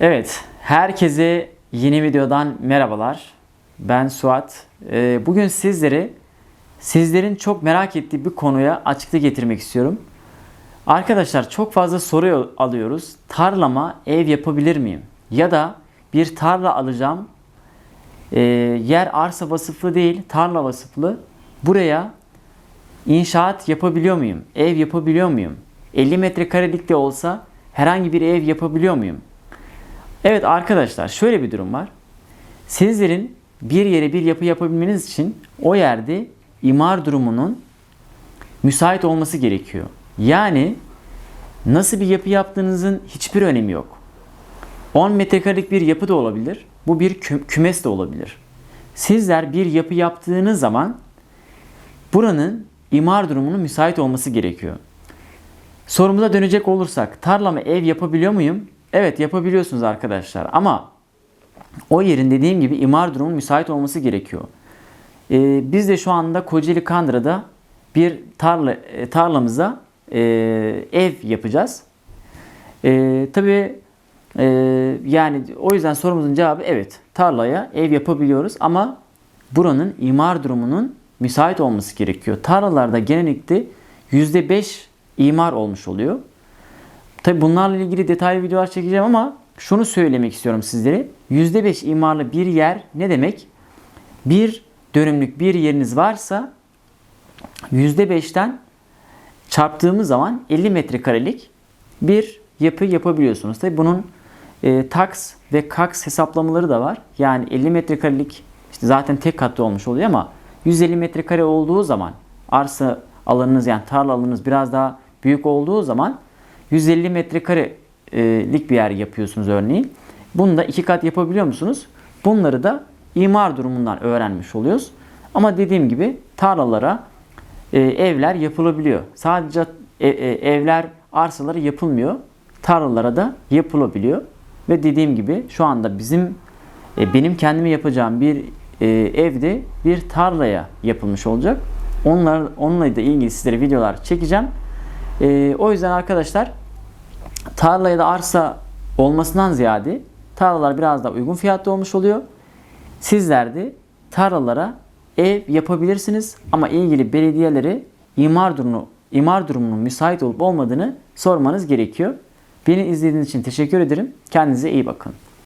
Evet, herkese yeni videodan merhabalar. Ben Suat. Ee, Bugün sizleri sizlerin çok merak ettiği bir konuya açıklık getirmek istiyorum. Arkadaşlar çok fazla soru alıyoruz. Tarlama ev yapabilir miyim? Ya da bir tarla alacağım. Ee, yer arsa vasıflı değil, tarla vasıflı. Buraya inşaat yapabiliyor muyum? Ev yapabiliyor muyum? 50 metrekarelik de olsa herhangi bir ev yapabiliyor muyum? Evet arkadaşlar şöyle bir durum var. Sizlerin bir yere bir yapı yapabilmeniz için o yerde imar durumunun müsait olması gerekiyor. Yani nasıl bir yapı yaptığınızın hiçbir önemi yok. 10 metrekarelik bir yapı da olabilir. Bu bir kü- kümes de olabilir. Sizler bir yapı yaptığınız zaman buranın imar durumunun müsait olması gerekiyor. Sorumuza dönecek olursak tarlama ev yapabiliyor muyum? Evet yapabiliyorsunuz arkadaşlar ama o yerin dediğim gibi imar durumu müsait olması gerekiyor. Ee, biz de şu anda Kocaeli Kandıra'da bir tarla e, tarlamıza e, ev yapacağız. E, tabii e, yani o yüzden sorumuzun cevabı evet tarlaya ev yapabiliyoruz ama buranın imar durumunun müsait olması gerekiyor. Tarlalarda genellikle %5 imar olmuş oluyor. Tabi bunlarla ilgili detaylı videolar çekeceğim ama şunu söylemek istiyorum sizlere. %5 imarlı bir yer ne demek? Bir dönümlük bir yeriniz varsa %5'ten çarptığımız zaman 50 metrekarelik bir yapı yapabiliyorsunuz. Tabi bunun e, tax ve kaks hesaplamaları da var. Yani 50 metrekarelik işte zaten tek katlı olmuş oluyor ama 150 metrekare olduğu zaman arsa alanınız yani tarla alanınız biraz daha büyük olduğu zaman 150 metrekarelik bir yer yapıyorsunuz örneğin. Bunu da iki kat yapabiliyor musunuz? Bunları da imar durumundan öğrenmiş oluyoruz. Ama dediğim gibi tarlalara e, evler yapılabiliyor. Sadece e, e, evler arsaları yapılmıyor. Tarlalara da yapılabiliyor. Ve dediğim gibi şu anda bizim benim kendime yapacağım bir evde bir tarlaya yapılmış olacak. Onlar, onunla da ilgili sizlere videolar çekeceğim. E, o yüzden arkadaşlar tarla ya da arsa olmasından ziyade tarlalar biraz daha uygun fiyatlı olmuş oluyor. Sizler de tarlalara ev yapabilirsiniz ama ilgili belediyelere imar durumu imar durumunun müsait olup olmadığını sormanız gerekiyor. Beni izlediğiniz için teşekkür ederim. Kendinize iyi bakın.